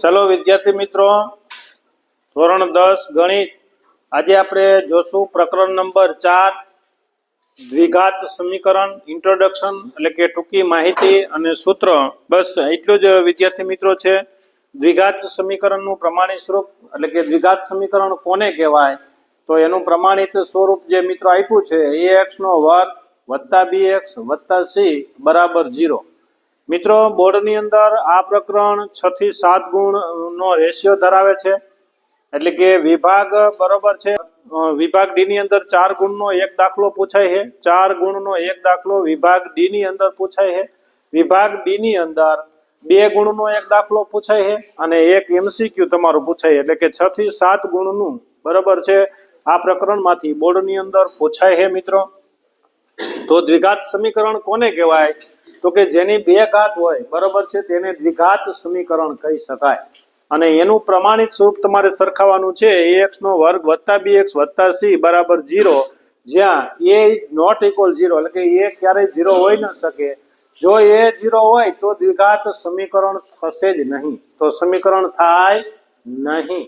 ચલો વિદ્યાર્થી મિત્રો, ધોરણ દસ ગણિત. આજે આપણે જોશું પ્રકરણ નંબર ચાર, દ્વિઘાત સમીકરણ ઇન્ટ્રોડક્શન એટલે કે ટૂંકી માહિતી અને સૂત્ર. બસ એટલું જ વિદ્યાર્થી મિત્રો છે. દ્વિઘાત સમીકરણનું પ્રમાણિત સ્વરૂપ એટલે કે દ્વિઘાત સમીકરણ કોને કહેવાય? તો એનું પ્રમાણિત સ્વરૂપ જે મિત્રો આપ્યું છે, એ એક્સ નો વર્ગ વત્તા બી એક્સ વત્તા સી બરાબર ઝીરો મિત્રો, બોર્ડની અંદર આ પ્રકરણ છ થી સાત ગુણ નો રેશિયો ધરાવે છે. એટલે કે વિભાગ બરોબર છે. વિભાગ ડી ની અંદર ચાર ગુણનો એક દાખલો પૂછાય છે. ચાર ગુણનો એક દાખલો વિભાગ ડી ની અંદર પૂછાય છે. વિભાગ બી ની અંદર બે ગુણનો એક દાખલો પૂછાય છે અને એક એમસીક્યુ તમારું પૂછાય એટલે કે છ થી સાત ગુણનું બરોબર છે. આ પ્રકરણમાંથી બોર્ડની અંદર પૂછાય છે મિત્રો. તો દ્વિઘાત સમીકરણ કોને કહેવાય? તો કે જેની બે ઘાત હોય, બરોબર છે, તેને દ્વિઘાત સમીકરણ કહી શકાય. અને એનું પ્રમાણિત સ્વરૂપ તમારે સરખાવવાનું છે, એ એક્સ નો વર્ગ વત્તા બી એક્સ વત્તા સી બરાબર ઝીરો, જ્યાં એ નોટ ઇક્વલ ઝીરો, એટલે કે એ ક્યારેય ઝીરો હોઈ ન શકે. જો એ ઝીરો હોય, તો દ્વિઘાત સમીકરણ થશે જ નહીં. તો સમીકરણ થાય નહીં.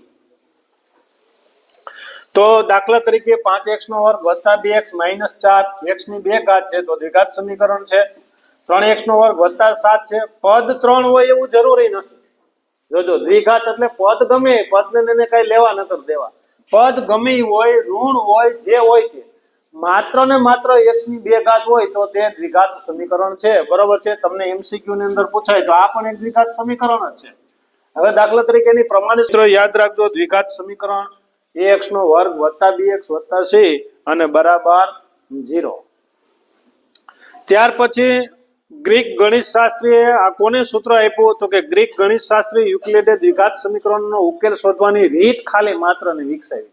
તો દાખલા તરીકે પાંચ એક્સ નો વર્ગ વત્તા બે એક્સ માઇનસ ચાર, એક્સની બે ઘાત છે, તો દ્વિઘાત સમીકરણ છે. ત્રણ એક્સ નો વર્ગ વત્તા સાત છે. પદ ત્રણ હોય એવું જરૂરી નથી. જોજો, દ્વિઘાત એટલે પદ ગમે પદ ને કઈ લેવા નતર દેવા. પદ ગમે હોય, ઋણ હોય, જે હોય તે. માત્ર ને માત્ર એક્સની બે ઘાત હોય તો તે દ્વિઘાત સમીકરણ છે. બરોબર છે? તમને એમસીક્યુ ની અંદર પૂછાય તો આ પણ એક દ્વિઘાત સમીકરણ જ છે. હવે દાખલા તરીકે એની પ્રમાણિત યાદ રાખજો, દ્વિઘાત સમીકરણ એ એક્સ નો વર્ગ વત્તા બી એક્સ વત્તા સી અને બરાબર ઝીરો. ત્યાર પછી ગ્રીક ગણિત શાસ્ત્રીએ આ કોને સૂત્ર આપ્યું તો કે ગ્રીક ગણિત શાસ્ત્રી યુક્લિડે દ્વિઘાત સમીકરણનો ઉકેલ શોધવાની રીત ખાલી માત્ર ને વિકસાવી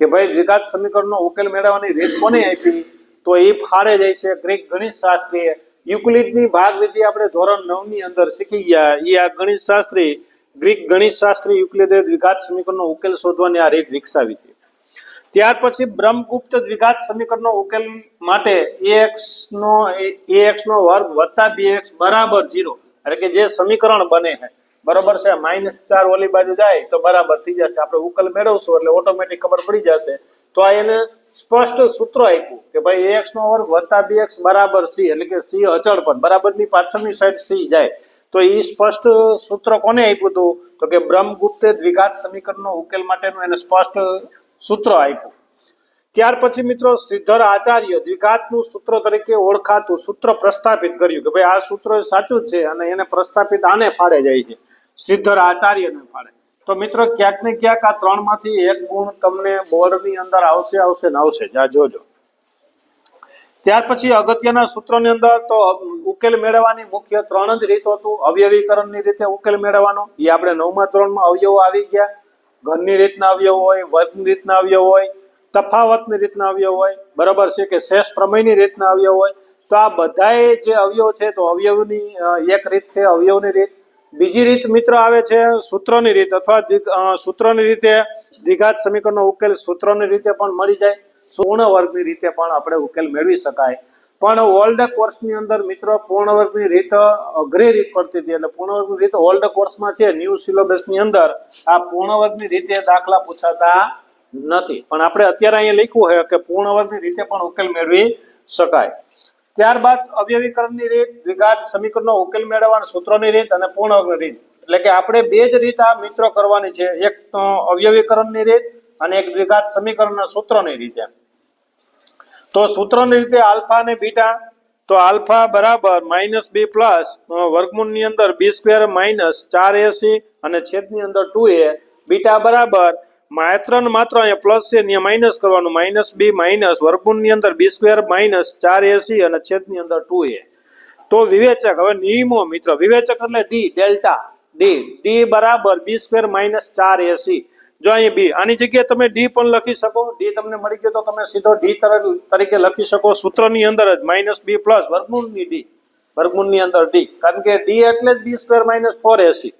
કે ભાઈ દ્વિઘાત સમીકરણનો ઉકેલ મેળવવાની રીત કોને આપી? તો એ ફાળે જાય છે ગ્રીક ગણિત શાસ્ત્રીએ. યુક્લિડની ભાગ વિધિ આપણે ધોરણ નવની અંદર શીખી ગયા. એ આ ગણિત શાસ્ત્રી, ગ્રીક ગણિત શાસ્ત્રી યુક્લિડે દ્વિઘાત સમીકરણનો ઉકેલ શોધવાની આ રીત વિકસાવી ત્યાર પછી બ્રહ્મગુપ્ત દ્વિઘાત સમીકરણનો ઉકેલ માટે એક્સ નો એક્સ નો વર્ગ વત્તા બી એક્સ બરાબર જીરો એટલે કે જે સમીકરણ બને છે. બરોબર છે? માઇનસ ચાર ઓલી બાજુ જાય તો બરાબર થઈ જશે. આપણે ઉકેલ મેળવશું એટલે ઓટોમેટિક ખબર પડી જશે. તો આ એને સ્પષ્ટ સૂત્ર આપ્યું કે ભાઈ એક્સ નો વર્ગ વત્તા બી એક્સ બરાબર સી એટલે કે સી અચળ પદ બરાબરની પાછળની સાઈડ સી જાય. તો એ સ્પષ્ટ સૂત્ર કોને આપ્યું હતું? તો કે બ્રહ્મગુપ્તે દ્વિઘાત સમીકરણનો ઉકેલ માટેનું એને સ્પષ્ટ સૂત્ર આપ્યું. ત્યાર પછી મિત્રો શ્રીધર આચાર્ય દ્વિઘાતનું સૂત્ર તરીકે ઓળખાતું સૂત્ર પ્રસ્થાપિત કર્યું કે ભાઈ આ સૂત્ર સાચું છે અને એને પ્રસ્થાપિત આને ફાળે જાય છે. શ્રીધર આચાર્યને ફાળે. તો મિત્રો ક્યાંક ને ક્યાંક આ ત્રણમાંથી એક ગુણ તમને બોર્ડની અંદર આવશે આવશે ને આવશે. જા, જોજો. ત્યાર પછી અગત્યના સૂત્રોની અંદર તો ઉકેલ મેળવવાની મુખ્ય ત્રણ જ રીત હતું. અવયવીકરણની રીતે ઉકેલ મેળવવાનો. એ આપણે નવમા ધોરણમાં અવયવો આવી ગયા. ઘનની રીતના અવયવ હોય, વર્ગની રીતના અવયવ હોય, તફાવતની રીતના અવયવ હોય, બરાબર છે કે શેષ પ્રમેયની રીતના અવયવ હોય, તો આ બધાએ જે અવયવ છે તો અવયવની એક રીત છે અવયવની રીત. બીજી રીત મિત્ર આવે છે સૂત્રની રીત અથવા સૂત્રની રીતે દ્વિઘાત સમીકરણનો ઉકેલ સૂત્રની રીતે પણ મળી જાય. પૂર્ણ વર્ગની રીતે પણ આપણે ઉકેલ મેળવી શકાય. પણ ઓલ્ડ કોર્સની અંદર મિત્રો પૂર્ણવર્ગની રીત અઘરી રીત પડતી હતી. એટલે પૂર્ણવર્ગની રીત ઓલ્ડ કોર્સમાં છે ન્યૂ સિલેબસની અંદર આ પૂર્ણવર્ગની રીતે દાખલા પૂછાતા નથી. પણ આપણે અત્યારે અહીંયા લખ્યું છે કે પૂર્ણવર્ગની રીતે પણ ઉકેલ મેળવી શકાય. ત્યારબાદ અવયવીકરણની રીત, દ્વિઘાત સમીકરણનો ઉકેલ મેળવવાના સૂત્રોની રીત અને પૂર્ણવર્ગની રીત. એટલે કે આપણે બે જ રીત આ મિત્રો કરવાની છે. એક અવયવીકરણની રીત અને એક દ્વિઘાત સમીકરણના સૂત્રોની રીતે. તો સૂત્રની રીતે આલ્ફા અને બીટા, તો આલ્ફા બરાબર માઇનસ બી પ્લસ વર્ગમૂળની અંદર બી સ્ક્વેર માઇનસ ચાર એસી અને છેદની અંદર ટુ એ. બીટા બરાબર માત્ર ને માત્ર અહીંયા પ્લસ છે અહીંયા માઇનસ કરવાનું. માઇનસ બી માઇનસ, વર્ગમૂળની અંદર બી સ્ક્વેર માઇનસ ચાર એસી અને છેદની અંદર ટુ એ. તો વિવેચક, હવે નિયમો મિત્ર. વિવેચક એટલે ડી, ડેલ્ટા. ડી ડી બરાબર બી સ્ક્વેર માઇનસ ચાર એસી. જો અહીં બી, આની જગ્યાએ તમે ડી પણ લખી શકો. ડી તમને મળી ગયો તો તમે સીધો ડી તરીકે લખી શકો. સૂત્રની અંદર જ માઇનસ બી પ્લસ વર્ગમૂળની ડી. વર્ગમૂળની અંદર ડી. કારણ કે ડી એટલે જ B square minus four AC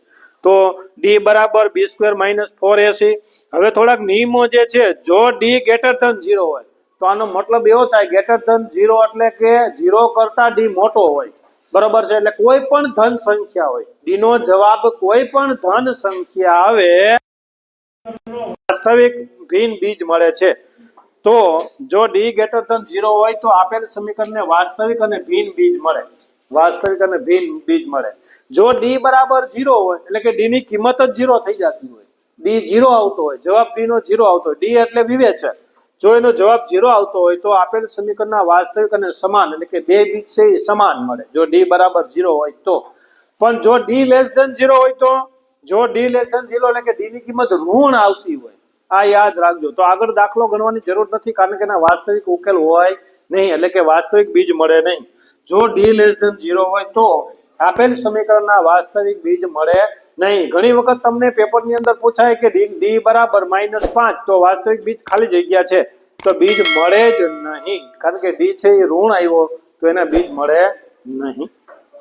તો ડી બરાબર B square minus four AC હવે થોડાક નિયમો જે છે, જો ડી ગ્રેટર ધન ઝીરો હોય, તો આનો મતલબ એવો થાય ગ્રેટર ધન ઝીરો એટલે કે ઝીરો કરતા ડી મોટો હોય. બરોબર છે? એટલે કોઈ પણ ધન સંખ્યા હોય. ડી નો જવાબ કોઈ પણ ધન સંખ્યા આવે વાસ્તવિક ભિન્ન બીજ મળે છે. તો જો ડી ગ્રેટર ધન ઝીરો હોય તો આપેલ સમીકરણને વાસ્તવિક અને ભિન્ન બીજ મળે. વાસ્તવિક અને ભિન્ન બીજ મળે. જો ડી બરાબર ઝીરો હોય, એટલે કે ડી ની કિંમત જ ઝીરો થઈ જતી હોય. ડી ઝીરો આવતો હોય, જવાબ ડી નો ઝીરો આવતો હોય. ડી એટલે વિવેચન જો એનો જવાબ ઝીરો આવતો હોય તો આપેલ સમીકરણના વાસ્તવિક અને સમાન, એટલે કે બે બીજ છે એ સમાન મળે. જો ડી બરાબર ઝીરો હોય તો. પણ જો ડી લેસ ધન ઝીરો હોય તો? જો ડી લેસ ધન ઝીરો એટલે કે ડી ની કિંમત ઋણ આવતી હોય, આ યાદ રાખજો. તો આગળ દાખલો ગણવાની જરૂર નથી, કારણ કે એના વાસ્તવિક ઉકેલ હોય નહીં, એટલે કે વાસ્તવિક બીજ મળે નહીં. જો ડી લેસ ઝીરો હોય તો આપેલ સમીકરણના વાસ્તવિક બીજ મળે નહીં. ઘણી વખત તમને પેપરની અંદર પૂછાય કે ડી ડી બરાબર માઇનસ પાંચ, તો વાસ્તવિક બીજ ખાલી જગ્યા છે. તો બીજ મળે જ નહીં. કારણ કે ડી છે એ ઋણ આવ્યો, તો એના બીજ મળે નહીં.